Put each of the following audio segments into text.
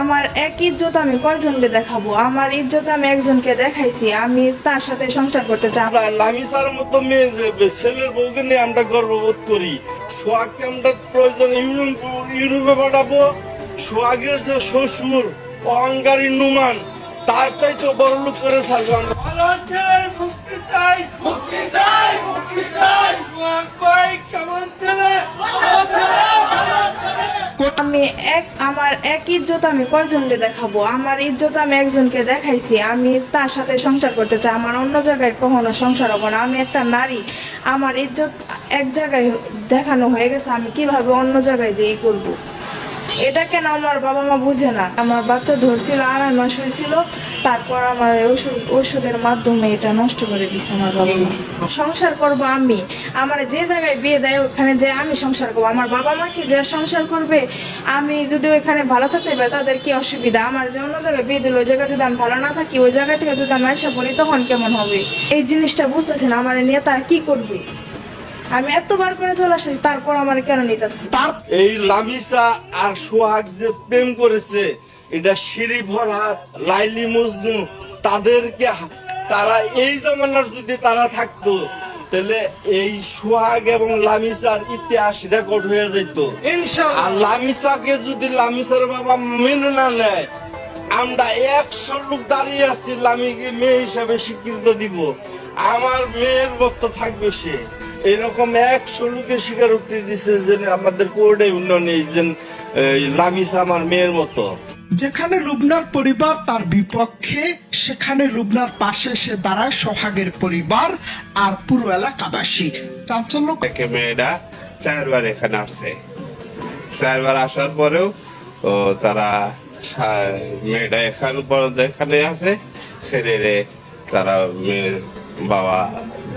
আমার এক ইজ্জত আমি কয়জনকে দেখাবো? আমার ইজ্জত আমি একজনকে দেখাইছি আমি তার সাথে সংসার করতে চাই। লামিসার মতো মেয়ে যে ছেলের বউকে নিয়ে আমরা গর্ববোধ করি। সোহাগকে আমরা প্রয়োজন ইউরোপ ইউরোপে পাঠাবো। সোহাগের যে শ্বশুর অহংকারী নুমান তার চাইতে বড় লোক করে ছাড়বো আমরা। ভালো আছে মুক্তি চাই মুক্তি চাই মুক্তি চাই। সোহাগ ভাই কেমন ছেলে ভালো ছেলে ভালো ছেলে এক, আমার এক ইজ্জত আমি কয়জনকে দেখাবো? আমার ইজ্জত আমি একজনকে দেখাইছি, আমি তার সাথে সংসার করতে চাই। আমার অন্য জায়গায় কখনো সংসার হব না। আমি একটা নারী, আমার ইজ্জত এক জায়গায় দেখানো হয়ে গেছে, আমি কীভাবে অন্য জায়গায় যেই করব। এটা কেন আমার বাবা মা বুঝে না। আমার বাচ্চা ধরছিল, আড়াই মাস হয়েছিল, তারপর আমার ওষুধ, ওষুধের মাধ্যমে এটা নষ্ট করে দিছে আমার বাবা মা। সংসার করব আমি। আমার যে জায়গায় বিয়ে দেয়, ওখানে যে আমি সংসার করব। আমার বাবা মাকে যে সংসার করবে, আমি যদি ওইখানে ভালো থাকতে পারি, তাদের কি অসুবিধা? আমার যে অন্য জায়গায় বিয়ে দিল, ওই জায়গায় যদি আমি ভালো না থাকি, ওই জায়গা থেকে যদি আমি এসে পড়ি, তখন কেমন হবে? এই জিনিসটা বুঝতেছেন আমার নিয়ে তারা কি করবে? আমি এতবার করে চলে আসছি তারপর আমার কেন নিতেছি এই লামিসা আর সোহাগ যে প্রেম করেছে এটা শিরি ভরাত লাইলি মজনু তাদেরকে তারা এই জমানার যদি তারা থাকতো তাহলে এই সোহাগ এবং লামিসার ইতিহাস রেকর্ড হয়ে যেত আর লামিসাকে যদি লামিসার বাবা মেনে না নেয় আমরা একশো লোক দাঁড়িয়ে আছি লামিকে মেয়ে হিসাবে স্বীকৃত দিব। আমার মেয়ের বক্ত থাকবে সে। এরকম একশো লোকের স্বীকারোক্তি দিছে যে আমাদের কোর্টে উন্নয়ন এই যে লামিসা আমার মেয়ের মতো। যেখানে লুবনার পরিবার তার বিপক্ষে সেখানে লুবনার পাশে সে দাঁড়ায় সোহাগের পরিবার আর পুরো এলাকাবাসী। চাঞ্চল্য থেকে মেয়েটা চারবার এখানে আসছে। চারবার আসার পরেও ও তারা মেয়েটা এখানে পর্যন্ত এখানে আছে। ছেড়ে তারা মেয়ের বাবা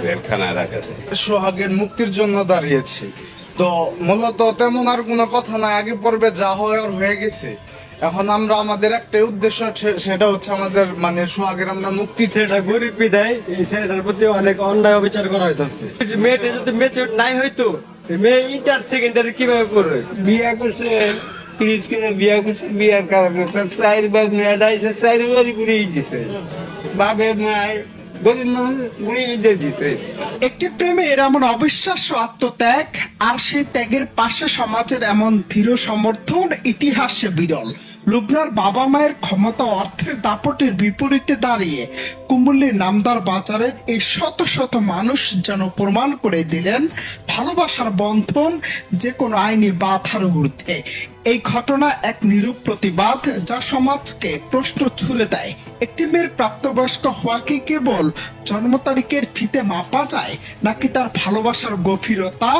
জেলখানায় রাখেছে সোহাগের মুক্তির জন্য দাঁড়িয়েছি। তো মূলত তেমন আর কোনো কথা না আগে পর্বে যা হওয়ার হয়ে গেছে। এখন আমরা আমাদের একটা উদ্দেশ্য সেটা হচ্ছে আমাদের মানে সোহাগের আমরা মুক্তি ছেলেটা গরিব বিদায় এই ছেলেটার প্রতি অনেক অন্যায় অবিচার করা হইতাছে। মেয়েটা যদি মেচুর নাই হইতো মেয়ে ইন্টার সেকেন্ডারি কীভাবে করবে বিয়ে করছে তিরিশ কিলো বিয়া করছে বিয়ার কারণে তার চারবার মেয়েটা এসে চারবারই ঘুরিয়ে দিছে। বাবে মায় একটি প্রেমের এমন অবিশ্বাস্য আত্মত্যাগ, আর সেই ত্যাগের পাশে সমাজের এমন ধীর সমর্থন, ইতিহাসে বিরল। লুবনার বাবা মায়ের ক্ষমতা অর্থের দাপটের বিপরীতে দাঁড়িয়ে কুমুল্লির নামদার বাজারের এই শত শত মানুষ যেন প্রমাণ করে দিলেন ভালোবাসার বন্ধন যে কোনো আইনি বাধার ঊর্ধ্বে। এই ঘটনা এক নিরূপ প্রতিবাদ যা সমাজকে প্রশ্ন ছুড়ে দেয়। একটি মেয়ের প্রাপ্তবয়স্ক হওয়া কি কেবল জন্ম তারিখের ফিতে মাপা যায়, নাকি তার ভালোবাসার গভীরতা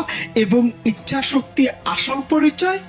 এবং ইচ্ছা শক্তি আসল পরিচয়?